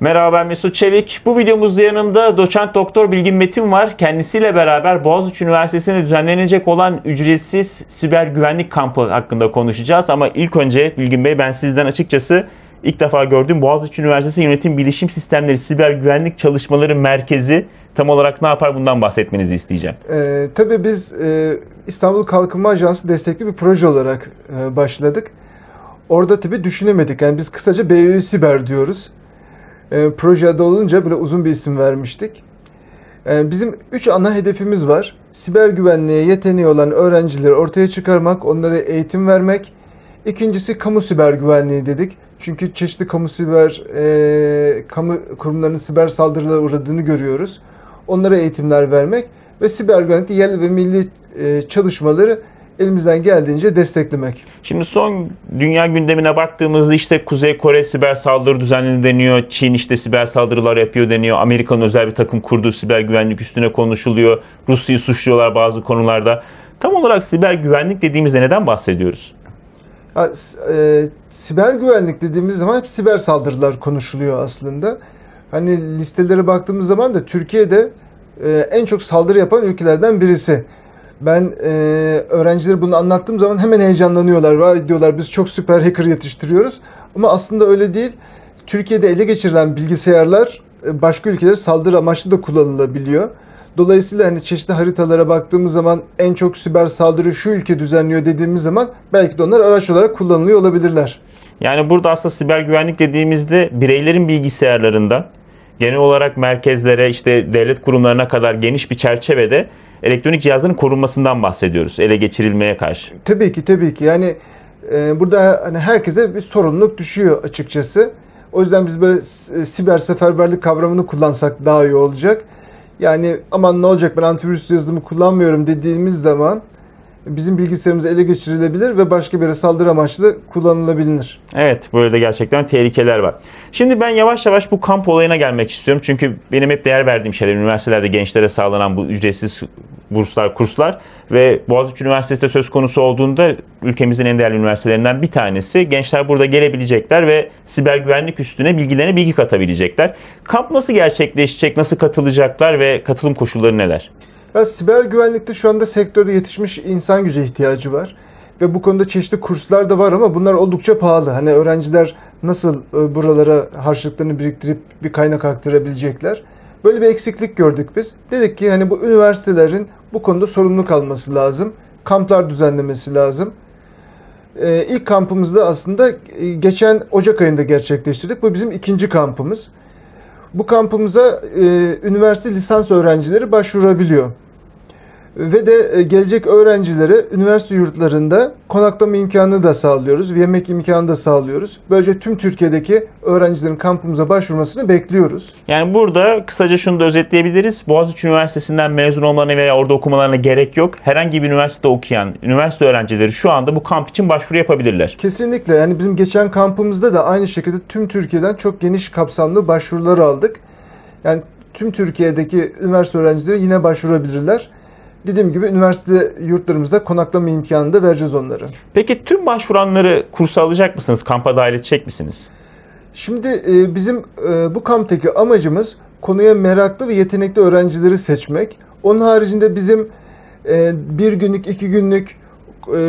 Merhaba ben Mesut Çevik. Bu videomuzda yanımda doçent doktor Bilgin Metin var. Kendisiyle beraber Boğaziçi Üniversitesi'nde düzenlenecek olan ücretsiz siber güvenlik kampı hakkında konuşacağız. Ama ilk önce Bilgin Bey ben sizden açıkçası ilk defa gördüğüm Boğaziçi Üniversitesi Yönetim Bilişim Sistemleri Siber Güvenlik Çalışmaları Merkezi tam olarak ne yapar bundan bahsetmenizi isteyeceğim. Ee, tabii biz e, İstanbul Kalkınma Ajansı destekli bir proje olarak e, başladık. Orada tabii düşünemedik. Yani biz kısaca BÜ Siber diyoruz. E, proje adı olunca böyle uzun bir isim vermiştik. E, bizim üç ana hedefimiz var. Siber güvenliğe yeteneği olan öğrencileri ortaya çıkarmak, onlara eğitim vermek. İkincisi kamu siber güvenliği dedik. Çünkü çeşitli kamu siber e, kamu kurumlarının siber saldırılara uğradığını görüyoruz. Onlara eğitimler vermek ve siber güvenlikte yerli ve milli e, çalışmaları elimizden geldiğince desteklemek. Şimdi son dünya gündemine baktığımızda işte Kuzey Kore siber saldırı düzenli deniyor. Çin işte siber saldırılar yapıyor deniyor. Amerika'nın özel bir takım kurduğu siber güvenlik üstüne konuşuluyor. Rusya'yı suçluyorlar bazı konularda. Tam olarak siber güvenlik dediğimizde neden bahsediyoruz? Ha, e, siber güvenlik dediğimiz zaman hep siber saldırılar konuşuluyor aslında. Hani listelere baktığımız zaman da Türkiye'de e, en çok saldırı yapan ülkelerden birisi. Ben e, öğrencileri bunu anlattığım zaman hemen heyecanlanıyorlar. Var diyorlar biz çok süper hacker yetiştiriyoruz. Ama aslında öyle değil. Türkiye'de ele geçirilen bilgisayarlar e, başka ülkelere saldırı amaçlı da kullanılabiliyor. Dolayısıyla hani çeşitli haritalara baktığımız zaman en çok siber saldırı şu ülke düzenliyor dediğimiz zaman belki de onlar araç olarak kullanılıyor olabilirler. Yani burada aslında siber güvenlik dediğimizde bireylerin bilgisayarlarında genel olarak merkezlere işte devlet kurumlarına kadar geniş bir çerçevede elektronik cihazların korunmasından bahsediyoruz ele geçirilmeye karşı. Tabii ki tabii ki yani e, burada hani herkese bir sorumluluk düşüyor açıkçası. O yüzden biz böyle siber seferberlik kavramını kullansak daha iyi olacak. Yani aman ne olacak ben antivirüs yazılımı kullanmıyorum dediğimiz zaman bizim bilgisayarımız ele geçirilebilir ve başka bir saldırı amaçlı kullanılabilir. Evet böyle de gerçekten tehlikeler var. Şimdi ben yavaş yavaş bu kamp olayına gelmek istiyorum. Çünkü benim hep değer verdiğim şeyler üniversitelerde gençlere sağlanan bu ücretsiz burslar, kurslar ve Boğaziçi Üniversitesi'de söz konusu olduğunda ülkemizin en değerli üniversitelerinden bir tanesi. Gençler burada gelebilecekler ve siber güvenlik üstüne bilgilerine bilgi katabilecekler. Kamp nasıl gerçekleşecek, nasıl katılacaklar ve katılım koşulları neler? Ya, siber güvenlikte şu anda sektörde yetişmiş insan gücü ihtiyacı var. Ve bu konuda çeşitli kurslar da var ama bunlar oldukça pahalı. Hani öğrenciler nasıl e, buralara harçlıklarını biriktirip bir kaynak aktarabilecekler? Böyle bir eksiklik gördük biz. Dedik ki hani bu üniversitelerin bu konuda sorumluluk alması lazım. Kamplar düzenlemesi lazım. Ee, ilk kampımızda aslında e, geçen Ocak ayında gerçekleştirdik. Bu bizim ikinci kampımız. Bu kampımıza e, üniversite lisans öğrencileri başvurabiliyor ve de e, gelecek öğrencilere üniversite yurtlarında konaklama imkanı da sağlıyoruz. Yemek imkanı da sağlıyoruz. Böylece tüm Türkiye'deki öğrencilerin kampımıza başvurmasını bekliyoruz. Yani burada kısaca şunu da özetleyebiliriz. Boğaziçi Üniversitesi'nden mezun olmalarına veya orada okumalarına gerek yok. Herhangi bir üniversitede okuyan üniversite öğrencileri şu anda bu kamp için başvuru yapabilirler. Kesinlikle. Yani bizim geçen kampımızda da aynı şekilde tüm Türkiye'den çok geniş kapsamlı başvurular aldık. Yani tüm Türkiye'deki üniversite öğrencileri yine başvurabilirler dediğim gibi üniversite yurtlarımızda konaklama imkanı da vereceğiz onlara. Peki tüm başvuranları kursa alacak mısınız? Kampa dahil edecek misiniz? Şimdi e, bizim e, bu kamptaki amacımız konuya meraklı ve yetenekli öğrencileri seçmek. Onun haricinde bizim e, bir günlük, iki günlük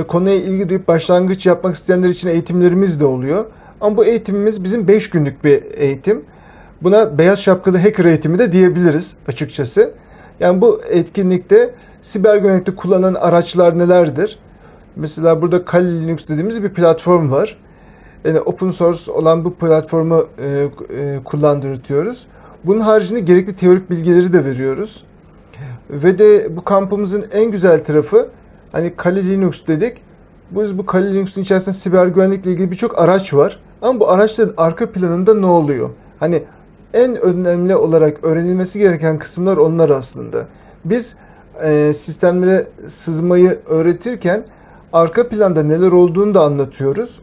konuya ilgi duyup başlangıç yapmak isteyenler için eğitimlerimiz de oluyor. Ama bu eğitimimiz bizim 5 günlük bir eğitim. Buna beyaz şapkalı hacker eğitimi de diyebiliriz açıkçası. Yani bu etkinlikte siber güvenlikte kullanılan araçlar nelerdir? Mesela burada Kali Linux dediğimiz bir platform var. Yani open source olan bu platformu e, e, kullandırtıyoruz. Bunun haricinde gerekli teorik bilgileri de veriyoruz. Ve de bu kampımızın en güzel tarafı hani Kali Linux dedik. Biz bu Kali Linux'un içerisinde siber güvenlikle ilgili birçok araç var. Ama bu araçların arka planında ne oluyor? Hani en önemli olarak öğrenilmesi gereken kısımlar onlar aslında. Biz e, sistemlere sızmayı öğretirken arka planda neler olduğunu da anlatıyoruz.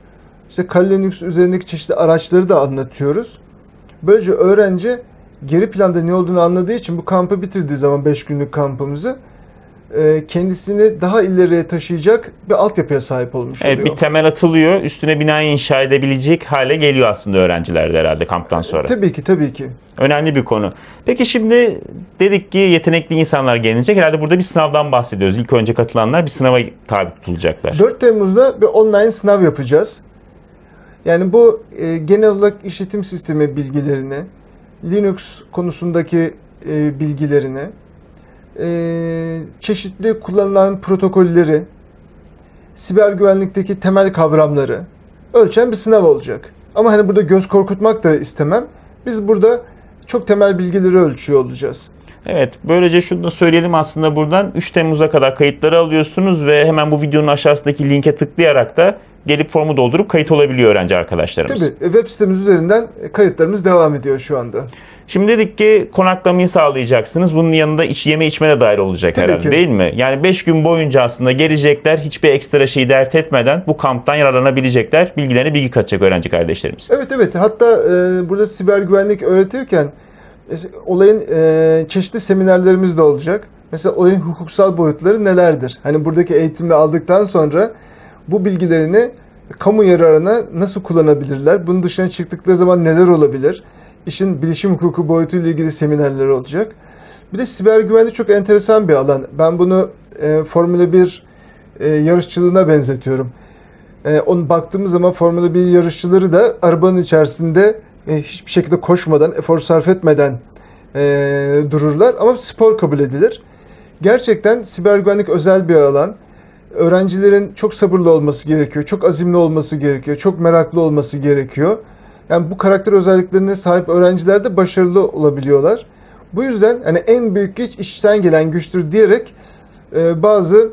İşte Kali üzerindeki çeşitli araçları da anlatıyoruz. Böylece öğrenci geri planda ne olduğunu anladığı için bu kampı bitirdiği zaman 5 günlük kampımızı kendisini daha ileriye taşıyacak bir altyapıya sahip olmuş Evet oluyor. bir temel atılıyor. Üstüne binayı inşa edebilecek hale geliyor aslında öğrenciler de herhalde kamptan sonra. Tabii ki tabii ki. Önemli bir konu. Peki şimdi dedik ki yetenekli insanlar gelecek. Herhalde burada bir sınavdan bahsediyoruz. İlk önce katılanlar bir sınava tabi tutulacaklar. 4 Temmuz'da bir online sınav yapacağız. Yani bu e, genel olarak işletim sistemi bilgilerini, Linux konusundaki e, bilgilerini, e, çeşitli kullanılan protokolleri, siber güvenlikteki temel kavramları ölçen bir sınav olacak. Ama hani burada göz korkutmak da istemem. Biz burada çok temel bilgileri ölçüyor olacağız. Evet, böylece şunu da söyleyelim aslında buradan 3 Temmuz'a kadar kayıtları alıyorsunuz ve hemen bu videonun aşağısındaki linke tıklayarak da gelip formu doldurup kayıt olabiliyor öğrenci arkadaşlarımız. Tabii web sitemiz üzerinden e, kayıtlarımız devam ediyor şu anda. Şimdi dedik ki konaklamayı sağlayacaksınız. Bunun yanında iç, yeme içme de dahil olacak Tabii herhalde ki. değil mi? Yani 5 gün boyunca aslında gelecekler hiçbir ekstra şeyi dert etmeden bu kamptan yararlanabilecekler. Bilgilerine bilgi katacak öğrenci kardeşlerimiz. Evet evet hatta e, burada siber güvenlik öğretirken olayın e, çeşitli seminerlerimiz de olacak. Mesela olayın hukuksal boyutları nelerdir? Hani buradaki eğitimi aldıktan sonra bu bilgilerini kamu yararına nasıl kullanabilirler? Bunun dışına çıktıkları zaman neler olabilir? İşin bilişim hukuku boyutuyla ilgili seminerler olacak. Bir de siber güvenlik çok enteresan bir alan. Ben bunu e, Formula 1 e, yarışçılığına benzetiyorum. E, onu baktığımız zaman Formula 1 yarışçıları da arabanın içerisinde e, hiçbir şekilde koşmadan, efor sarf etmeden e, dururlar ama spor kabul edilir. Gerçekten siber güvenlik özel bir alan. Öğrencilerin çok sabırlı olması gerekiyor, çok azimli olması gerekiyor, çok meraklı olması gerekiyor. Yani bu karakter özelliklerine sahip öğrenciler de başarılı olabiliyorlar. Bu yüzden hani en büyük güç işten gelen güçtür diyerek e, bazı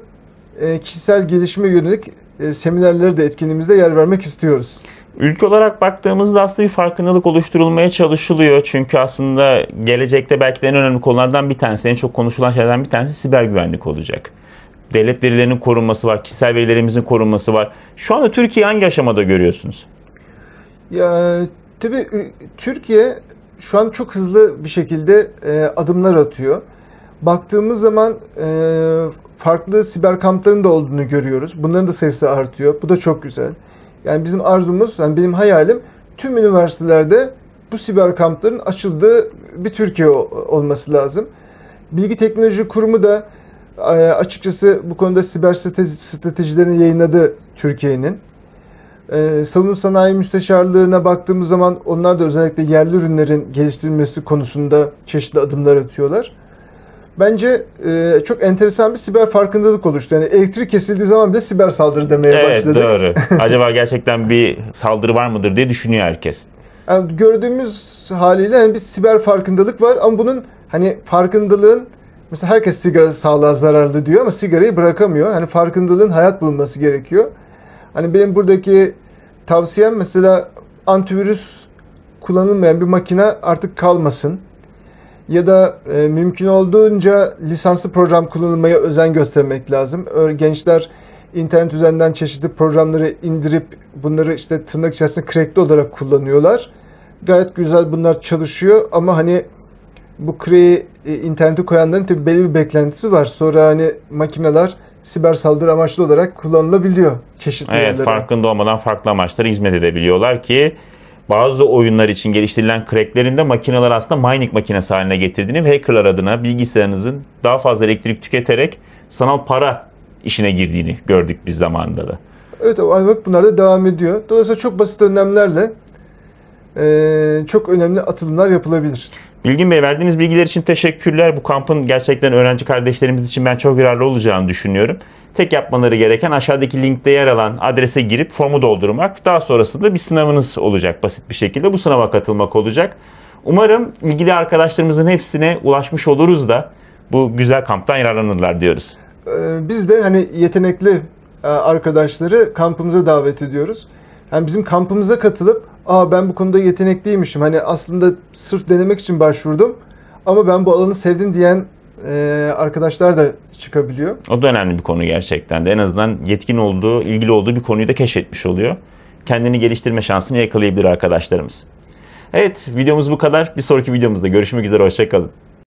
e, kişisel gelişime yönelik e, seminerlere de etkinliğimizde yer vermek istiyoruz. Ülke olarak baktığımızda aslında bir farkındalık oluşturulmaya çalışılıyor. Çünkü aslında gelecekte belki de en önemli konulardan bir tanesi, en çok konuşulan şeylerden bir tanesi siber güvenlik olacak. Devlet verilerinin korunması var, kişisel verilerimizin korunması var. Şu anda Türkiye hangi aşamada görüyorsunuz? Ya tabii Türkiye şu an çok hızlı bir şekilde e, adımlar atıyor. Baktığımız zaman e, farklı siber kampların da olduğunu görüyoruz. Bunların da sayısı artıyor. Bu da çok güzel. Yani bizim arzumuz, yani benim hayalim tüm üniversitelerde bu siber kampların açıldığı bir Türkiye olması lazım. Bilgi Teknoloji Kurumu da açıkçası bu konuda siber strateji, stratejilerini yayınladı Türkiye'nin. Ee, savunma sanayi müsteşarlığına baktığımız zaman onlar da özellikle yerli ürünlerin geliştirilmesi konusunda çeşitli adımlar atıyorlar. Bence e, çok enteresan bir siber farkındalık oluştu. Yani elektrik kesildiği zaman bile siber saldırı demeye Evet başladık. doğru. Acaba gerçekten bir saldırı var mıdır diye düşünüyor herkes. Yani gördüğümüz haliyle hani bir siber farkındalık var ama bunun hani farkındalığın mesela herkes sigara sağlığa zararlı diyor ama sigarayı bırakamıyor. Hani farkındalığın hayat bulması gerekiyor. Hani benim buradaki tavsiyem mesela antivirüs kullanılmayan bir makine artık kalmasın. Ya da e, mümkün olduğunca lisanslı program kullanılmaya özen göstermek lazım. Gençler internet üzerinden çeşitli programları indirip bunları işte tırnak içerisinde crackli olarak kullanıyorlar. Gayet güzel bunlar çalışıyor ama hani bu crack'i e, internete koyanların tabii belli bir beklentisi var. Sonra hani makineler siber saldırı amaçlı olarak kullanılabiliyor çeşitli Evet yerlere. farkında olmadan farklı amaçlara hizmet edebiliyorlar ki bazı oyunlar için geliştirilen cracklerin de makineler aslında mining makinesi haline getirdiğini ve hackerlar adına bilgisayarınızın daha fazla elektrik tüketerek sanal para işine girdiğini gördük biz zamanında da. Evet, evet bunlar da devam ediyor. Dolayısıyla çok basit önlemlerle eee, çok önemli atılımlar yapılabilir. Bilgin Bey verdiğiniz bilgiler için teşekkürler. Bu kampın gerçekten öğrenci kardeşlerimiz için ben çok yararlı olacağını düşünüyorum. Tek yapmaları gereken aşağıdaki linkte yer alan adrese girip formu doldurmak. Daha sonrasında bir sınavınız olacak basit bir şekilde. Bu sınava katılmak olacak. Umarım ilgili arkadaşlarımızın hepsine ulaşmış oluruz da bu güzel kamptan yararlanırlar diyoruz. Eee, Biz de hani yetenekli e, arkadaşları kampımıza davet ediyoruz. Yani bizim kampımıza katılıp Aa ben bu konuda yetenekliymişim. Hani aslında sırf denemek için başvurdum ama ben bu alanı sevdim diyen e, arkadaşlar da çıkabiliyor. O da önemli bir konu gerçekten de. En azından yetkin olduğu, ilgili olduğu bir konuyu da keşfetmiş oluyor. Kendini geliştirme şansını yakalayabilir arkadaşlarımız. Evet videomuz bu kadar. Bir sonraki videomuzda görüşmek üzere. Hoşçakalın.